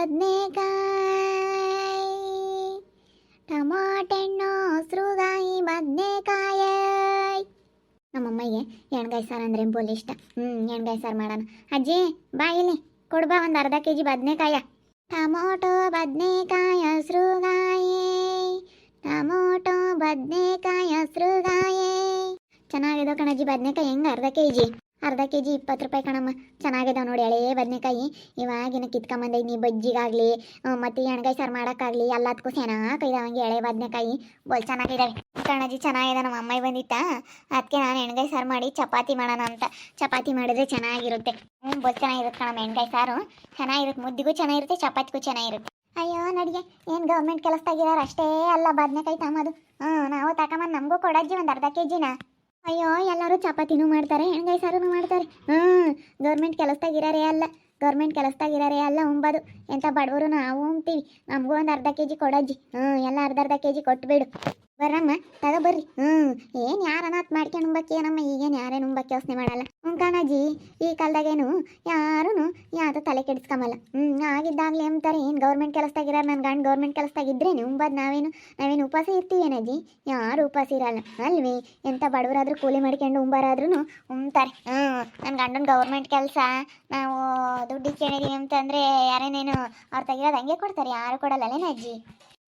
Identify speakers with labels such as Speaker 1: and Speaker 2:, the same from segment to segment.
Speaker 1: ಬದನೆಕಾಯಿ. ಟಮಾಟೆಣ್ಣು ಹಸ್ರುಗಾಯಿ ಬದನೆಕಾಯಿ ನಮ್ಮಮ್ಮಗೆ ಎಣ್ಗಾಯಿ ಸಾರು ಅಂದ್ರೆ ಬೋಲ್ ಇಷ್ಟ. ಹ್ಞೂ ಎಣ್ಗಾಯಿ ಸಾರು ಮಾಡೋಣ. ಅಜ್ಜಿ, ಬಾ ಇಲ್ಲಿ. ಕೊಡ್ಬಾ ಒಂದು ಅರ್ಧ ಕೆ ಜಿ ಬದನೆಕಾಯ. ಟೊಮೊಟೊ ಬದನೆಕಾಯಿ, ಹಸ್ರುಗಾಯಿ. ಟೊಮೊಟೊ ಬದನೆಕಾಯಿ, ಹಸ್ರುಗಾಯಿ. ಚೆನ್ನಾಗಿದೆ ಕಣಜ್ಜಿ, ಬದನೆಕಾಯಿ ಹೆಂಗೆ ಅರ್ಧ ಕೆ ಜಿ ಅರ್ಧ ಕೆ ಜಿ ಇಪ್ಪತ್ತು ರೂಪಾಯಿ ಕಣಮ್ಮ. ಚೆನ್ನಾಗಿದಾವೆ ನೋಡಿ ಎಳೆ ಬದನೆಕಾಯಿ. ಇವಾಗಿನ ಕಿತ್ಕೊಂಬಂದೈನಿ ಬಜ್ಜಿಗಾಗಲಿ ಮತ್ತು ಎಣ್ಗಾಯಿ ಸಾರು ಮಾಡೋಕ್ಕಾಗಲಿ ಎಲ್ಲದಕ್ಕೂ ಚೆನ್ನಾಗಿ ಇದಾವಂಗೆ ಎಳೆ ಬದನೆಕಾಯಿ. ಬೋಲ್ ಚೆನ್ನಾಗಿದ್ದಾವೆ ಕಣಜಿ, ಚೆನ್ನಾಗಿದೆ ನಮ್ಮ ಅಮ್ಮಾಯಿ ಬಂದಿತ್ತ? ಅದಕ್ಕೆ ನಾನು ಎಣ್ಗಾಯಿ ಸಾರು ಮಾಡಿ ಚಪಾತಿ ಮಾಡೋಣ ಅಂತ. ಚಪಾತಿ ಮಾಡಿದ್ರೆ ಚೆನ್ನಾಗಿರುತ್ತೆ. ಹ್ಞೂ ಬೋಲ್ ಚೆನ್ನಾಗಿರುತ್ತೆ ಕಣಮ್ಮ ಎಣ್ಗಾಯಿ ಸಾರು. ಚೆನ್ನಾಗಿರುತ್ತೆ. ಮುದ್ದಿಗೂ ಚೆನ್ನಾಗಿರುತ್ತೆ, ಚಪಾತಿಗೂ ಚೆನ್ನಾಗಿರುತ್ತೆ. ಅಯ್ಯೋ, ನಡಿಗೆ. ಏನು ಗೌರ್ಮೆಂಟ್ ಕೆಲಸದಾಗಿರೋರು ಅಷ್ಟೇ ಅಲ್ಲ ಬದನೆಕಾಯಿ ತಮ್ಮದು ಹ್ಞೂ ನಾವು ತಗೊಂಬಂದು ನಮಗೂ ಕೊಡಜ್ಜಿ ಒಂದು ಅರ್ಧ ಕೆ ಜಿನ ಅಯ್ಯೋ, ಎಲ್ಲರೂ ಚಪಾತಿನೂ ಮಾಡ್ತಾರೆ. ಎಣ್ಗಾಯಿ ಸಾರೂ ಮಾಡ್ತಾರೆ. ಹ್ಞೂ, ಗೌರ್ಮೆಂಟ್ ಕೆಲಸದಾಗಿರೋರೇ ಅಲ್ಲ. ಗೌರ್ಮೆಂಟ್ ಕೆಲಸದಾಗಿರೋರೇ ಅಲ್ಲ ಉಂಬದು ಎಂಥ ಬಡವರು ನಾವು ಉಂಬ್ತೀವಿ ನಮಗೂ ಒಂದು ಅರ್ಧ ಕೆ ಜಿ ಕೊಡಜ್ಜಿ. ಹ್ಞೂ, ಎಲ್ಲ ಅರ್ಧ ಅರ್ಧ ಕೆ ಜಿ ಕೊಟ್ಬಿಡು. ಬರ್ರಮ್ಮ ತಗ ಬರ್ರಿ. ಹ್ಮ್, ಏನ್ ಯಾರು ಅನಾಥ ಮಾಡ್ಕೊಂಡು ಉಂಬಕ್ಕೆ ಏನಮ್ಮ ಈಗೇನು ಯಾರೇನು ಉಂಬಕ್ಕೆ ಯೋಚನೆ ಮಾಡಲ್ಲ. ಹ್ಞೂ ಈ ಕಾಲದಾಗೇನು ಯಾರೂ ಯಾವುದು ತಲೆ ಕೆಡಿಸ್ಕೊಂಬಲ್ಲ ಹ್ಮ್, ಆಗಿದ್ದಾಗಲೇ ಅಂತಾರೆ, ಏನು ಗೌರ್ಮೆಂಟ್ ಕೆಲಸದಾಗಿರೋ ನನ್ನ ಗಂಡು ಗೌರ್ಮೆಂಟ್ ಕೆಲಸದಾಗಿದ್ರೇನು ಉಂಬದು ನಾವೇನು ನಾವೇನು ಉಪವಾಸ ಇರ್ತೀವೇನಜ್ಜಿ ಯಾರು ಉಪವಾಸ ಇರಲ್ಲ. ಅಲ್ವೇ, ಎಂತ ಬಡವರಾದ್ರು ಕೂಲಿ ಮಾಡ್ಕೊಂಡು ಉಂಬಾರಾದ್ರೂ ಉಂಬ್ತಾರೆ. ಹ್ಮ್ ನನ್ನ ಗಂಡನ ಗೌರ್ಮೆಂಟ್ ಕೆಲಸ, ನಾವು ದುಡ್ಡು ಕೇಳಿದೀವಿ ಅಂತಂದ್ರೆ ಯಾರೇನೇನು ಅವ್ರು ತೆಗಿರೋದು ಹಂಗೆ ಕೊಡ್ತಾರೆ, ಯಾರು ಕೊಡಲ್ಲ ಅಜ್ಜಿ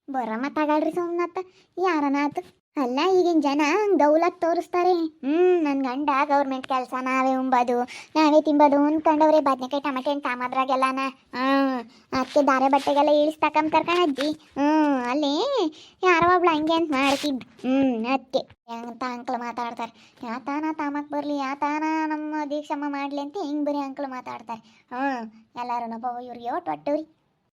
Speaker 1: ಬರಮ್ಮ ತಗಳ್ರಿ ಸೋಮನಾಥ. ಯಾರನಾತು ಅಲ್ಲ, ಈಗಿನ ಜನ ದೌಲತ್ ತೋರಿಸ್ತಾರೆ. ಹ್ಞೂ ನನ್ನ ಗಂಡ ಗೌರ್ಮೆಂಟ್ ಕೆಲಸ, ನಾವೇ ಉಂಬದು, ನಾವೇ ತಿಂಬದು ಅಂದ್ಕೊಂಡವ್ರೆ ಬದ್ನೆಕಾಯಿ, ಟಮಾಟೆ, ಹಣ್ಣು, ತಾಮದ್ರಾಗೆಲ್ಲನ. ಹ್ಞೂ ಅದಕ್ಕೆ ದಾರೆ ಬಟ್ಟೆಗೆಲ್ಲ ಇಳಿಸ್ತಕ್ಕಂತಾರೆ ಕಣಜ್ಜಿ ಹ್ಞೂ ಅಲ್ಲಿ ಯಾರೋ ಒಬ್ಳು ಹಂಗೆ ಅಂತ ಮಾಡ್ತಿದ್ದು ಹ್ಞೂ ಅದಕ್ಕೆ ಅಂತ ಅಂಕಲ್ ಮಾತಾಡ್ತಾರೆ. ಯಾತಾನ ತಾಮಕ್ ಬರಲಿ, ಯಾತಾನ ನಮ್ಮ ದೀಕ್ಷಮ್ಮ ಮಾಡ್ಲಿ ಅಂತ ಹಿಂಗೆ ಬರೀ ಅಂಕಲ್ ಮಾತಾಡ್ತಾರೆ. ಹ್ಞೂ ಎಲ್ಲರೂ ನೊಬ್ಬ ಇವ್ರಿಗೆ ಒಟ್ಟು ಒಟ್ಟವ್ರಿ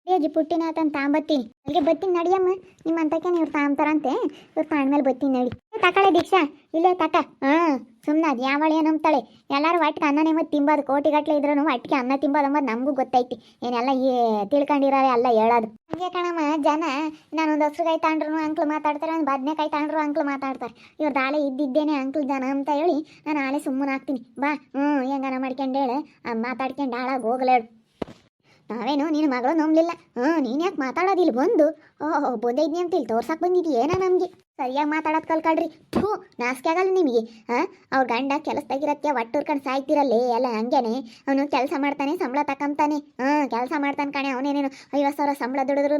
Speaker 1: ಅಜ್ಜಿ ಪುಟ್ಟಿನ ಆತನ್ ತಾಂಬತ್ತೀನಿ ಅಲ್ಲಿಗೆ ಬತ್ತೀನಿ ನಡಿಯಮ್ಮ ನಿಮ್ಮ ಅಂತಕೇನೆ ಇವ್ರು ತಾಂಬ್ತಾರಂತೆ. ಇವ್ರು ತಾಂಡ್ಮೇಲೆ ಬತ್ತೀನಿ ನಡಿ. ತಕಳೆ ದೀಕ್ಷಾ, ಇಲ್ಲೇ ತಕ. ಹಾಂ ಸುಮ್ಮನೆ ಅದು ಯಾವಳೆ ನಂಬ್ತಾಳೆ. ಎಲ್ಲರೂ ಒಟ್ಟಿಗೆ ಅನ್ನನೇ ಮತ್ತೆ ತಿಂಬೋದು ಕೋಟಿಗಟ್ಟಲೆ ಇದ್ರೂ ಒಟ್ಟಿಗೆ ಅನ್ನ ತಿಂಬೋದು ಅಂಬೋದು ನಮಗೂ ಗೊತ್ತೈತಿ. ಏನೆಲ್ಲ ಏ, ತಿಳ್ಕೊಂಡಿರೋರೆ ಎಲ್ಲ ಹೇಳೋದು. ಹಂಗೆ ಕಣಮ್ಮ, ಜನ, ನಾನೊಂದು ಕೈ ತಾಂಡ್ರು ಅಂಕ್ಲು ಮಾತಾಡ್ತಾರೆ, ಒಂದು ಬದನೆಕಾಯಿ ತಾಂಡ್ರು ಅಂಕ್ಲು ಮಾತಾಡ್ತಾರೆ. ಇವ್ರು ದಾಳೆ ಇದ್ದಿದ್ದೇನೆ ಅಂಕ್ಲ್ ಜನ ಅಂತ ಹೇಳಿ ನಾನು ಆಳೆ ಸುಮ್ಮನೆ ಹಾಕ್ತೀನಿ. ಬಾ ಹ್ಞೂ ಹೆಂಗಾನ ಮಾಡ್ಕೊಂಡು ಹೇಳು. ಮಾತಾಡ್ಕೊಂಡು ಹಾಳಾಗಿ ನಾವೇನು ನಿನ್ನ ಮಗಳು ನಂಬಲಿಲ್ಲ. ಹಾಂ, ನೀನು ಯಾಕೆ ಮಾತಾಡೋದಿಲ್ಲ ಬಂದು? ಓಹೋ ಬಂದೈದ್ನಿ ಅಂತ ಇಲ್ಲಿ ತೋರ್ಸಕ್ಕೆ ಬಂದಿದ್ದೀಯೇನ ನಮಗೆ? ಸರಿಯಾಗಿ ಮಾತಾಡೋದು ಕಲ್ಕಳ್ರಿ ಥೂ, ನಾಸ್ಕೆ ಆಗಲ್ಲ ನಿಮಗೆ. ಹಾಂ, ಅವ್ರ ಗಂಡ ಕೆಲಸದಾಗಿರತ್ತೆ ಒಟ್ಟುರ್ಕೊಂಡು ಸಾಯ್ತಿರಲ್ಲೇ, ಎಲ್ಲ ಹಂಗೇನೆ. ಅವನು ಕೆಲಸ ಮಾಡ್ತಾನೆ, ಸಂಬಳ ತಕೊಂತಾನೆ ಹಾಂ, ಕೆಲಸ ಮಾಡ್ತಾನೆ ಕಣೆ, ಅವನೇನೇನು ಐವತ್ತು ಸಾವಿರ ಸಂಬಳ ದುಡಿದ್ರು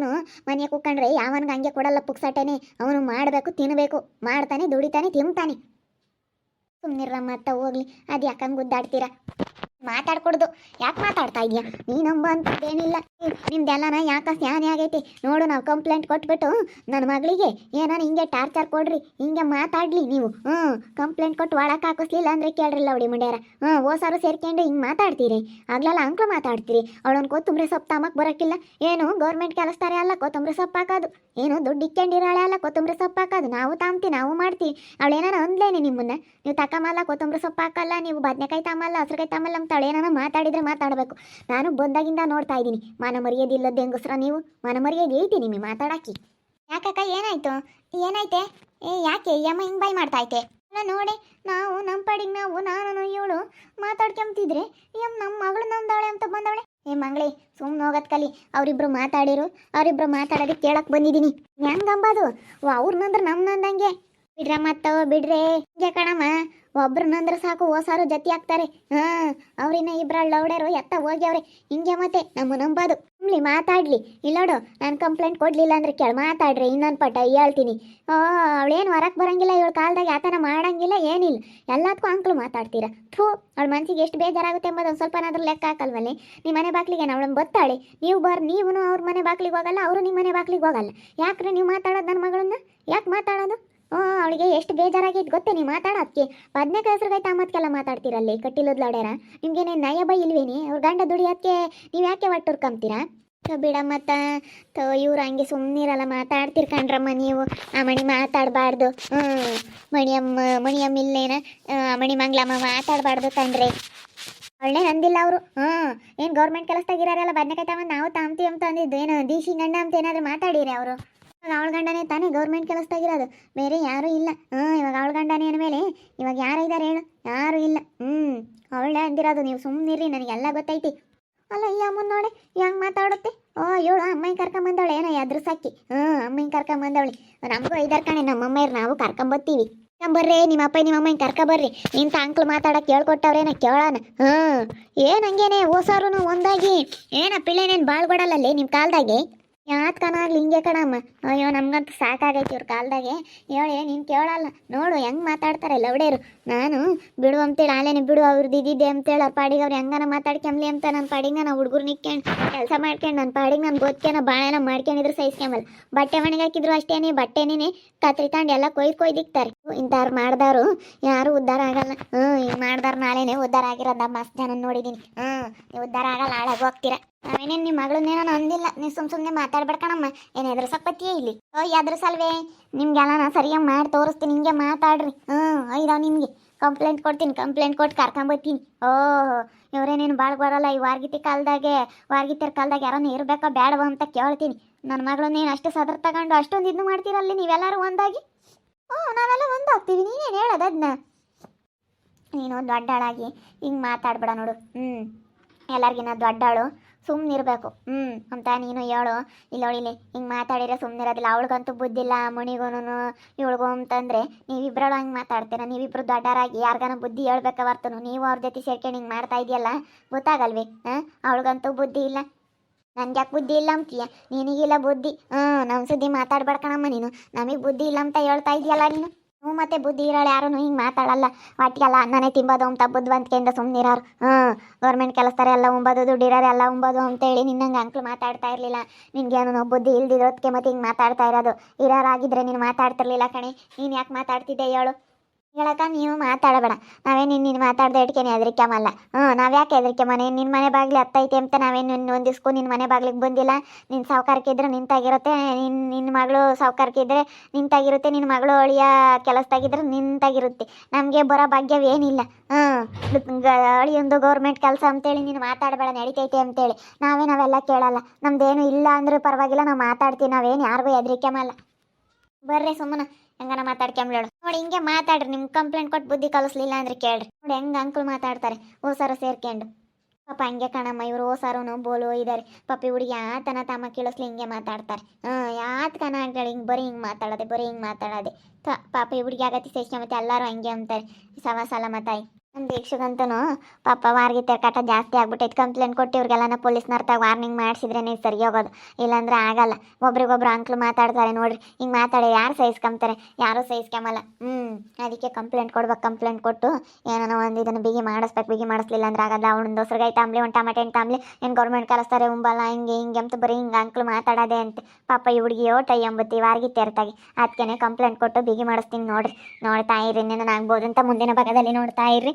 Speaker 1: ಮನೆಗೆ ಕುಕ್ಕಂಡ್ರೆ ಯಾವನ್ಗೆ ಹಂಗೆ ಕೊಡಲ್ಲ ಪುಕ್ಸಾಟೇನೆ. ಅವನು ಮಾಡಬೇಕು ತಿನ್ನಬೇಕು ಮಾಡ್ತಾನೆ, ದುಡಿತಾನೆ ತಿಂತಾನೆ ಸುಮ್ಮನಿರಮ್ಮ ಅತ್ತ ಹೋಗ್ಲಿ ಅದು ಯಾಕಂಗೆ ಗುದ್ದಾಡ್ತೀರಾ ಮಾತಾಡ್ಕೊಡ್ದು. ಯಾಕೆ ಮಾತಾಡ್ತಾ ಇದೀಯ? ನೀನು ನಂಬ ಅಂತದ್ದೇನಿಲ್ಲ ನಿಮ್ದೆಲ್ಲನ ಯಾಕ ಸ್ಯಾನೆ ಆಗೈತಿ? ನೋಡು ನಾವು ಕಂಪ್ಲೇಂಟ್ ಕೊಟ್ಬಿಟ್ಟು ನನ್ನ ಮಗಳಿಗೆ ಏನಾನ ಹಿಂಗೆ ಟಾರ್ಚರ್ ಕೊಡ್ರಿ, ಹಿಂಗೆ ಮಾತಾಡ್ಲಿ ನೀವು. ಹ್ಞೂ ಕಂಪ್ಲೇಂಟ್ ಕೊಟ್ಟು ಒಳಕ್ಕೆ ಹಾಕಿಸ್ಲಿಲ್ಲ ಅಂದ್ರೆ ಕೇಳ್ರಿಲ್ಲ ಅವಡಿ ಮುಂಡ್ಯಾರ. ಹ್ಞೂ ಓಸಾರು ಸೇರ್ಕೊಂಡು ಹಿಂಗೆ ಮಾತಾಡ್ತೀರಿ. ಆಗ್ಲೆಲ್ಲ ಅಂಕ್ಲು ಮಾತಾಡ್ತೀರಿ. ಅವಳೊಂದು ಕೊತ್ತಂಬರಿ ಸೊಪ್ಪು ತಾಮಕ್ಕೆ ಬರೋಕ್ಕಿಲ್ಲ ಏನು ಗೌರ್ಮೆಂಟ್ ಕೆಲಸ್ತಾರೆ ಅಲ್ಲ, ಕೊತ್ತಂಬರಿ ಸೊಪ್ಪು ಹಾಕೋದು. ಏನು, ದುಡ್ಡು ಇಕ್ಕೊಂಡಿರಾಳೆ ಅಲ್ಲ, ಕೊತ್ತಂಬರಿ ಸೊಪ್ಪು ಹಾಕೋದು. ನಾವು ತಾಮ್ತಿ ನಾವು ಮಾಡ್ತೀವಿ. ಅವಳೇನಾರ ಅಂದ್ಲೇನೆ ನಿಮ್ಮನ್ನ. ನೀವು ತಕಮಲ್ಲ ಕೊತ್ತಂಬರಿ ಸೊಪ್ಪು ಹಾಕಲ್ಲ, ನೀವು ಬದನೆಕಾಯಿ ತಮ್ಮಲ್ಲ ಹಸ್ರಕಾಯಿ ತಮ್ಮಲ್ಲ ಅಂತ ಏನಾನ ಮಾತಾಡಿದ್ರೆ ಮಾತಾಡಬೇಕು. ನಾನು ಬಂದಾಗಿಂದ ನೋಡ್ತಾ ಇದ್ದೀನಿ. ಮನ ಮರ್ಯಾದಿಲ್ಲದ ಹೆಂಗಸ್ರ ನೀವು? ಮನ ಮರ್ಯಾದೆ ಐತಿ ನಿಮಗೆ ಮಾತಾಡಾಕಿ ಯಾಕಕ್ಕ ಏನಾಯ್ತು? ಏನಾಯ್ತೆ? ಏ, ಯಾಕೆ? ಯಮ್ಮ ಹಿಂಗೆ ಬೈ ಮಾಡ್ತಾ ಐತೆ. ನೋಡಿ, ನಾವು ನಮ್ಮ ಪಾಡಿಗೆ ನಾವು ನಾನು ಇವಳು ಮಾತಾಡ್ಕೊಂತಿದ್ರೆ ಯಮ್ ನಮ್ಮ ಮಗಳು ನಂದವಳೆ ಅಂತ ಬಂದವಳೆ. ಏ, ಮಂಗಳಿ ಸುಮ್ಮನೆ ಹೋಗೋದ್ ಕಲಿ. ಅವರಿಬ್ರು ಮಾತಾಡಿರು. ಅವರಿಬ್ರು ಮಾತಾಡೋದಕ್ಕೆ ಕೇಳಕ್ ಬಂದಿದ್ದೀನಿ. ಹೆಂಗಂಬದು ಅವ್ರನ್ನಂದ್ರೆ ನಮ್ನಂದಂಗೆ ಬಿಡ್ರ ಮತ್ತವ ಬಿಡ್ರೆ. ಹಿಂಗೆ ಕಣಮ್ಮ. ಒಬ್ರನ್ನಂದ್ರೆ ಸಾಕು, ಓಸಾರು ಜತಿ ಆಗ್ತಾರೆ. ಹಾ ಅವ್ರಿನ್ನ ಇಬ್ರ ಲೌಡರು ಎತ್ತ ಹೋಗ್ಯವ್ರೆ. ಹಿಂಗೆ ಮತ್ತೆ ನಮ್ಮ ನಂಬೋದು. ಸುಮ್ಲಿ ಮಾತಾಡ್ಲಿ. ಇಲ್ಲೋಡು ನಾನು ಕಂಪ್ಲೇಂಟ್ ಕೊಡ್ಲಿಲ್ಲ ಅಂದ್ರೆ ಕೇಳ, ಮಾತಾಡ್ರಿ, ಇನ್ನೊಂದು ಪಟ್ಟ ಹೇಳ್ತೀನಿ. ಓ ಅವಳೇನು ಹೊರಕ್ ಬರಂಗಿಲ್ಲ, ಇವಳ ಕಾಲದಾಗ ಯಾತನ ಮಾಡಂಗಿಲ್ಲ, ಏನಿಲ್ಲ. ಎಲ್ಲದಕ್ಕೂ ಅಂಕ್ಲು ಮಾತಾಡ್ತೀರಾ? ಥೂ, ಅವಳ ಮನ್ಸಿಗೆ ಎಷ್ಟು ಬೇಜಾರಾಗುತ್ತೆ ಎಂಬುದು ಒಂದು ಸ್ವಲ್ಪನಾದ್ರೂ ಲೆಕ್ಕ ಹಾಕಲ್ವಲ್ಲಿ? ನಿಮ್ಮ ಮನೆ ಬಾಕ್ಲಿಗೆ ಅವಳನ್ನ ಬತ್ತಾಳೆ? ನೀವು ಬರ್ ನೀವು ಅವ್ರ ಮನೆ ಬಾಕ್ಲಿಗೆ ಹೋಗಲ್ಲ, ಅವರು ನಿಮ್ಮ ಮನೆ ಬಾಕ್ಲಿಗೆ ಹೋಗಲ್ಲ. ಯಾಕ್ರಿ ನೀವು ಮಾತಾಡೋದು ನನ್ನ ಮಗಳನ್ನ? ಯಾಕೆ ಮಾತಾಡೋದು? ಅವಳಿಗೆ ಎಷ್ಟು ಬೇಜಾರಾಗಿದ್ದು ಗೊತ್ತೇ ನೀವು ಮಾತಾಡೋದಕ್ಕೆ ಬದನೇಕಾಯಿ ಕೈ ತಾಮತ್ಕೆಲ್ಲ ಮಾತಾಡ್ತೀರಲ್ಲಿ ಕಟ್ಟಿಲೋದ್ಲಾಡ್ಯಾರ ನಿಮ್ಗೇನೆ ನಯ ಬೈ ಇಲ್ವೇನಿ? ಅವ್ರ ಗಂಡ ದುಡಿಯೋಕ್ಕೆ ನೀವು ಯಾಕೆ ಒಟ್ಟುರ್ಕೊಂತೀರಾ ಬಿಡ ಮತ್ತ ಇವ್ರು ಹಂಗೆ ಸುಮ್ಮನಿರಲ್ಲ ಮಾತಾಡ್ತಿರ್ ಕಣ್ರಮ್ಮ ನೀವು. ಆ ಮಣಿ ಮಾತಾಡಬಾರ್ದು. ಹ್ಞೂ ಮಣಿಯಮ್ಮ ಮಣಿಯಮ್ಮ ಇಲ್ಲೇನ? ಆ, ಮಣಿ ಮಂಗ್ಲಮ್ಮ ಮಾತಾಡಬಾರ್ದು ಕಣ್ರಿ. ಒಳ್ಳೆ ನಂದಿಲ್ಲ ಅವರು. ಹ್ಞೂ ಏನು ಗೌರ್ಮೆಂಟ್ ಕೆಲಸದಾಗಿರೋರೆಲ್ಲ ಬದನೆಕಾಯಿ ತಗೊಂಡು ನಾವು ತಾಮ್ತೀವಿ ಅಂತ ಅಂದಿದ್ದು. ಏನು ದೀಶಿ ಗಂಡ ಅಂತ ಏನಾದರೂ ಮಾತಾಡಿರಿ ಅವರು? ಅವಳ ಗಂಡನೇ ತಾನೇ ಗೌರ್ಮೆಂಟ್ ಕೆಲಸದಾಗಿರೋದು. ಬೇರೆ ಯಾರೂ ಇಲ್ಲ. ಹ್ಞೂ ಇವಾಗ ಅವಳ ಗಂಡನೇ ಮೇಲೆ ಇವಾಗ ಯಾರು ಇದ್ದಾರೆ ಹೇಳು? ಯಾರು ಇಲ್ಲ. ಹ್ಞೂ ಅವಳೇ ಅಂದಿರೋದು. ನೀವು ಸುಮ್ಮನಿರಿ ನನಗೆಲ್ಲ ಗೊತ್ತೈತಿ. ಅಲ್ಲ, ಈ ಅಮ್ಮನ ನೋಡಿ ಹೆಂಗೆ ಮಾತಾಡುತ್ತೆ? ಓ ಇವಳು ಅಮ್ಮಯ್ಯ ಕರ್ಕೊಂಬಂದವಳೆ ಏನೋ ಎದ್ರ ಸಾಕಿ ಹ್ಞೂ ಅಮ್ಮಯ್ಯ ಕರ್ಕೊಂಬಂದವಳಿ ನಮಗೂ ಐದಾರು ಕಣೆ, ನಮ್ಮ ಅಮ್ಮಯ್ಯರು ನಾವು ಕರ್ಕೊಂಬತ್ತೀವಿ ಕರ್ಕೊಂಬರ್ರಿ ನಿಮ್ಮ ಅಪ್ಪ, ನಿಮ್ಮ ಅಮ್ಮಯ್ಯ ಕರ್ಕೊಬರ್ರಿ ನಿಂತ ಅಂಕ್ಲು ಮಾತಾಡಕ್ಕೆ ಹೇಳ್ಕೊಟ್ಟವ್ರೇನ ಕೇಳೋಣ. ಹ್ಞೂ ಏನು ಹಂಗೇನೆ? ಓಸಾರು ಒಂದಾಗಿ. ಏನ, ಪಿಳ್ಳೆನೇನು ಬಾಳ್ಗೊಡಲ್ಲಲ್ಲಿ ನಿಮ್ಮ ಕಾಲ್ದಾಗೆ? ಯಾತ್ ಕಣಾಗ್ಲಿ ಹಿಂಗೆ ಕಣಮ್ಮ. ಅಯ್ಯೋ, ನಮ್ಗಂತೂ ಸಾಕಾಗೈತಿ ಇವ್ರ ಕಾಲ್ದಾಗೆ. ಹೇಳಿ, ನೀನ್ ಕೇಳಲ್ಲ. ನೋಡು, ಹೆಂಗ್ ಮಾತಾಡ್ತಾರೆ ಲವಡೇರು ನಾನು ಬಿಡು ಅಂತೇಳಿ ಆಲೇನೆ ಬಿಡು ಅವ್ರದ್ದು ಇದ್ದಿದ್ದೆ ಅಂತೇಳಿ ಅವ್ರ ಪಾಡಿಗೆ ಅವ್ರು ಹೆಂಗನ ಮಾತಾಡ್ಕೊಂಬ್ಲಿ ಅಂತ ನನ್ನ ಪಾಡಿಗೆ ನಾನು ಹುಡುಗರು ನಿಕ್ಕೊಂಡು, ಕೆಲಸ ಮಾಡ್ಕೊಂಡು ನನ್ನ ಪಾಡಿಗೆ ನಾನು ಗೊತ್ತೇನ ಬಾಳೆನ ಮಾಡ್ಕೊಂಡಿದ್ರು ಸಹಿಸ್ಕೊಂಬಲ್ಲ. ಬಟ್ಟೆ ಮನೆಗೆ ಹಾಕಿದ್ರು ಅಷ್ಟೇನೆ ಬಟ್ಟೆನೇ ಕತ್ರಿ ತಾಂಡ್ ಎಲ್ಲ ಕೊಯ್ದು ಕೊಯ್ದಿಕ್ತಾರೆ ಇಂಥವ್ರು ಮಾಡ್ದವ್ರು ಯಾರು ಉದ್ಧಾರ ಆಗಲ್ಲ. ಹ್ಞೂ ಹಿಂಗೆ ಮಾಡ್ದಾರ ನಾಳೆನೇ ಉದ್ಧಾರ ಆಗಿರೋದ ಮಸ್ತ್ ಜನ ನೋಡಿದ್ದೀನಿ ಹ್ಞೂ ನೀವು ಉದ್ಧಾರ ಆಗಲ್ಲ, ಹಾಳಾಗಿ ಹೋಗ್ತೀರಾ. ನಾವೇನೇನು ನಿಮ್ಮ ಮಗಳನ್ನೇನೋ ಅಂದಿಲ್ಲ. ನೀವು ಸುಮ್ ಸುಮ್ಮನೆ ಮಾತಾಡ್ಬೇಡ್ಕಣಮ್ಮ ಏನು ಎದುರ್ಸಕ್ಪತ್ತಿಯೇ ಇಲ್ಲಿ? ಓ ಎದುರ್ಸಲ್ವೇ ನಿಮ್ಗೆಲ್ಲ ನಾನು ಸರಿಯಾಗಿ ಮಾಡಿ ತೋರಿಸ್ತೀನಿ. ಹಿಂಗೆ ಮಾತಾಡ್ರಿ. ಹ್ಞೂ ಐದಾವ್ ನಿಮಗೆ. ಕಂಪ್ಲೇಂಟ್ ಕೊಡ್ತೀನಿ. ಕಂಪ್ಲೇಂಟ್ ಕೊಟ್ಟು ಕರ್ಕೊಂಬತ್ತೀನಿ ಓಹ್, ಇವರೇನೇನು ಭಾಳ ಬರೋಲ್ಲ ಈ ವಾರ್ಗಿತಿ ಕಾಲದಾಗೆ. ವಾರ್ಗಿತಿಯರ ಕಾಲದಾಗ ಯಾರನ್ನ ಇರ್ಬೇಕಾ ಬೇಡವ ಅಂತ ಕೇಳ್ತೀನಿ. ನನ್ನ ಮಗಳನ್ನೇನು ಅಷ್ಟು ಸದರ್ ತಗೊಂಡು ಅಷ್ಟೊಂದು ಇದು ಮಾಡ್ತೀರಲ್ಲಿ ನೀವೆಲ್ಲರೂ ಒಂದಾಗಿ? ಓ, ನಾವೆಲ್ಲ ಒಂದಾಗ್ತೀವಿ. ನೀನೇನು ಹೇಳೋದು ಅದನ್ನ ನೀನು ದೊಡ್ಡಾಳಾಗಿ ಹಿಂಗೆ ಮಾತಾಡ್ಬೇಡ ನೋಡು. ಹ್ಞೂ ಎಲ್ಲರಿಗಿನ್ನ ದೊಡ್ಡಾಳು. ಸುಮ್ಮನಿರ್ಬೇಕು ಹ್ಞೂ ಅಂತ ನೀನು ಹೇಳು. ಇಲ್ಲೋಳಿಲಿ ಹಿಂಗೆ ಮಾತಾಡಿದ್ರೆ ಸುಮ್ಮನಿರೋದಿಲ್ಲ ಅವಳಿಗಂತೂ ಬುದ್ಧಿಲ್ಲ ಮಣಿಗೂನು ಇವಳಿಗೂ ಅಂತಂದರೆ ನೀವಿಬ್ರಳು ಹಂಗೆ ಮಾತಾಡ್ತೀರ. ನೀವಿಬ್ರು ದೊಡ್ಡರಾಗಿ ಯಾರ್ಗಾನ ಬುದ್ಧಿ ಹೇಳ್ಬೇಕ ಬರ್ತನು ನೀವು ಅವ್ರ ಜೊತೆ ಸೇರ್ಕೊಂಡು ಹಿಂಗೆ ಮಾಡ್ತಾ ಇದೆಯಲ್ಲ ಗೊತ್ತಾಗಲ್ವಿ? ಹಾಂ? ಅವಳಿಗಂತೂ ಬುದ್ಧಿ ಇಲ್ಲ. ನನ್ಗೆ ಯಾಕೆ ಬುದ್ಧಿ ಇಲ್ಲ ಅಂತೀಯ? ನಿನಗಿಲ್ಲ ಬುದ್ಧಿ? ಹ್ಞೂ ನಮ್ಮ ಸುದ್ದಿ ಮಾತಾಡ್ಬೇಡ್ಕಣಮ್ಮ ನೀನು. ನಮಗೆ ಬುದ್ಧಿ ಇಲ್ಲ ಅಂತ ಹೇಳ್ತಾ ಇದೆಯಲ್ಲ ನೀನು. ಹ್ಞೂ, ಮತ್ತೆ ಬುದ್ಧಿ ಇರೋಳು ಯಾರೂ ಹಿಂಗೆ ಮಾತಾಡಲ್ಲ. ಒಟ್ಟಿಗೆಲ್ಲ ಅನ್ನನೇ ತಿಂಬೋದು ಅಂತ ಬುದ್ಧಿವಂತಿಕೆಯಿಂದ ಸುಮ್ಮನಿರೋರು ಹ್ಞೂ ಗೌರ್ಮೆಂಟ್ ಕೆಲಸದಾರೆ ಎಲ್ಲ ಉಂಬೋದು ದುಡ್ಡಿರೋರು ಎಲ್ಲ ಉಂಬೋದು ಅಂತೇಳಿ ನಿನ್ನಂಗೆ ಅಂಕ್ಲು ಮಾತಾಡ್ತಾ ಇರಲಿಲ್ಲ. ನಿನ್ಗೇನು ಬುದ್ಧಿ ಇಲ್ದಿರೋದಕ್ಕೆ ಮತ್ತೆ ಹಿಂಗೆ ಮಾತಾಡ್ತಾ ಇರೋದು. ಇರೋರಾಗಿದ್ರೆ ನೀನು ಮಾತಾಡ್ತಿರ್ಲಿಲ್ಲ ಕಣೆ. ನೀನು ಯಾಕೆ ಮಾತಾಡ್ತಿದ್ದೆ ಹೇಳು. ಹೇಳಕ್ಕ ನೀವು ಮಾತಾಡಬೇಡ. ನಾವೇನು ನಿನ್ನ ನೀನು ಮಾತಾಡ್ದೆ ಇಟ್ಕೇನೆ ಹೆದರಿಕೆಮಲ್ಲ ಹ್ಞೂ ನಾವು ಯಾಕೆ ಹೆದರಿಕೆಮನೆ ನಿನ್ನ ಮನೆ ಬಾಗಿಲು ಹತ್ತೈತೆ ಅಂತ ನಾವೇನು ನಿನ್ನ ಒಂದಿಸ್ಕೊ ನಿನ್ನ ಮನೆ ಬಾಗಿಲಿಗೆ ಬಂದಿಲ್ಲ. ನಿನ್ನ ಸಾವುಕಾರಕ್ಕಿದ್ರೆ ನಿಂತಾಗಿರುತ್ತೆ. ನಿನ್ನ ನಿನ್ನ ಮಗಳು ಸಾವುಕಾರಕ್ಕಿದ್ರೆ ನಿಂತಾಗಿರುತ್ತೆ. ನಿನ್ನ ಮಗಳು ಅಳಿಯ ಕೆಲಸದಾಗಿದ್ರೆ ನಿಂತಾಗಿರುತ್ತೆ. ನಮಗೆ ಬರೋ ಭಾಗ್ಯವೇನಿಲ್ಲ ಹ್ಞೂ ಅಳಿಯೊಂದು ಗೌರ್ಮೆಂಟ್ ಕೆಲಸ ಅಂತೇಳಿ ನೀನು ಮಾತಾಡಬೇಡ, ನಡಿತೈತೆ ಅಂತೇಳಿ. ನಾವೇ ನಾವೆಲ್ಲ ಕೇಳಲ್ಲ. ನಮ್ದೇನು ಇಲ್ಲ ಅಂದ್ರೂ ಪರವಾಗಿಲ್ಲ, ನಾವು ಮಾತಾಡ್ತೀವಿ. ನಾವೇನು ಯಾರಿಗೂ ಹೆದರಿಕೆಮಲ್ಲ ಬರ್ರಿ ಸುಮ್ಮನ. ಹೆಂಗನ ಮಾತಾಡ್ಕೊಂಬ್ಳೋಳು ನೋಡಿ, ಹಿಂಗೆ ಮಾತಾಡ್ರಿ. ನಿಮ್ಗೆ ಕಂಪ್ಲೇಂಟ್ ಕೊಟ್ಟು ಬುದ್ಧಿ ಕಲಿಸ್ಲಿಲ್ಲ ಅಂದ್ರೆ ಕೇಳ್ರಿ. ನೋಡಿ, ಹೆಂಗೆ ಅಂಕಲ್ ಮಾತಾಡ್ತಾರೆ. ಓ ಓಸಾರು ಸೇರ್ಕೊಂಡು. ಪಾಪ ಹಂಗೆ ಕಣಮ್ಮ, ಇವರು ಓಸಾರು ಬೋಲು ಇದಾರೆ. ಪಾಪಿ ಹುಡುಗಿ ಯಾತನ ತಮ್ಮ ಕೇಳಿಸ್ಲಿ ಹಿಂಗೆ ಮಾತಾಡ್ತಾರೆ. ಹಾಂ, ಯಾತ್ ಕನ ಅಂತೇಳಿ ಹಿಂಗೆ ಬರೀ ಹಿಂಗೆ ಮಾತಾಡೋದೆ, ಬರೀ ಹಿಂಗೆ ಮಾತಾಡೋದೆ. ಪಾಪ ಈ ಹುಡುಗಿ ಆಗತಿ ಸೇರ್ಸ್ಕೊಂಡ್ ಮತ್ತೆ ಎಲ್ಲರೂ ಹಂಗೆ ಅಂತಾರೆ ಸಲ ಮತಾಯಿ ದೀಕ್ಷಗಂತೂ ಪಾಪ ವಾರ್ಗಿ ಕಾಟ ಜಾಸ್ತಿ ಆಗ್ಬಿಟ್ಟೈತೆ. ಕಂಪ್ಲೇಂಟ್ ಕೊಟ್ಟು ಇವ್ರಿಗೆಲ್ಲ ಪೊಲೀಸ್ನರ್ತಾಗ ವಾರ್ನಿಂಗ್ ಮಾಡಿಸಿದ್ರೇ ಸರಿ ಹೋಗೋದು. ಇಲ್ಲಾಂದ್ರೆ ಆಗಲ್ಲ. ಒಬ್ರಿಗೊಬ್ರು ಅಂಕ್ಲು ಮಾತಾಡ್ತಾರೆ ನೋಡ್ರಿ. ಹಿಂಗೆ ಮಾತಾಡಿ ಯಾರು ಸಹಿಸ್ಕೊಂತಾರೆ ಯಾರೂ ಸಹಿಸ್ಕೊಂಬಲ್ಲ ಹ್ಞೂ ಅದಕ್ಕೆ ಕಂಪ್ಲೇಂಟ್ ಕೊಡ್ಬೇಕು ಕಂಪ್ಲೇಂಟ್ ಕೊಟ್ಟು ಏನೋ ಒಂದು ಇದನ್ನು ಬಿಗಿ ಮಾಡಿಸ್ಬೇಕು, ಬಿಗಿ ಮಾಡಿಸ್ಲಿಲ್ಲ ಅಂದ್ರೆ ಆಗಲ್ಲ. ಅವ್ನ ದೋಸ್ರಿಗೆ ತಾಂಬ್ಲಿ ಒಂದು ಟಮಾಟೆ ಹಣ್ಣು ತಾಂಬ್ಲಿ ಏನು ಗೌರ್ಮೆಂಟ್ ಕಲಿಸ್ತಾರೆ? ಉಂಬಲ್ಲ, ಹಿಂಗೆ ಹಿಂಗೆ ಅಂತ ಬರೀ ಹಿಂಗೆ ಅಂಕ್ಲು ಮಾತಾಡೋದೆ ಅಂತ. ಪಾಪ ಈ ಹುಡುಗಿ ಟೈ ಎಂಬತ್ತಿ ವಾರ್ಗಿತ್ತೆ ತೆರ್ತಾಗಿ. ಅದಕ್ಕೆ ಕಂಪ್ಲೇಂಟ್ ಕೊಟ್ಟು ಬಿಗಿ ಮಾಡಿಸ್ತೀನಿ ನೋಡ್ರಿ. ನೋಡ್ತಾ ಇರಿ ನಾನು ಆಗ್ಬೋದು ಅಂತ ಮುಂದಿನ ಭಾಗದಲ್ಲಿ ನೋಡ್ತಾ ಇರ್ರಿ.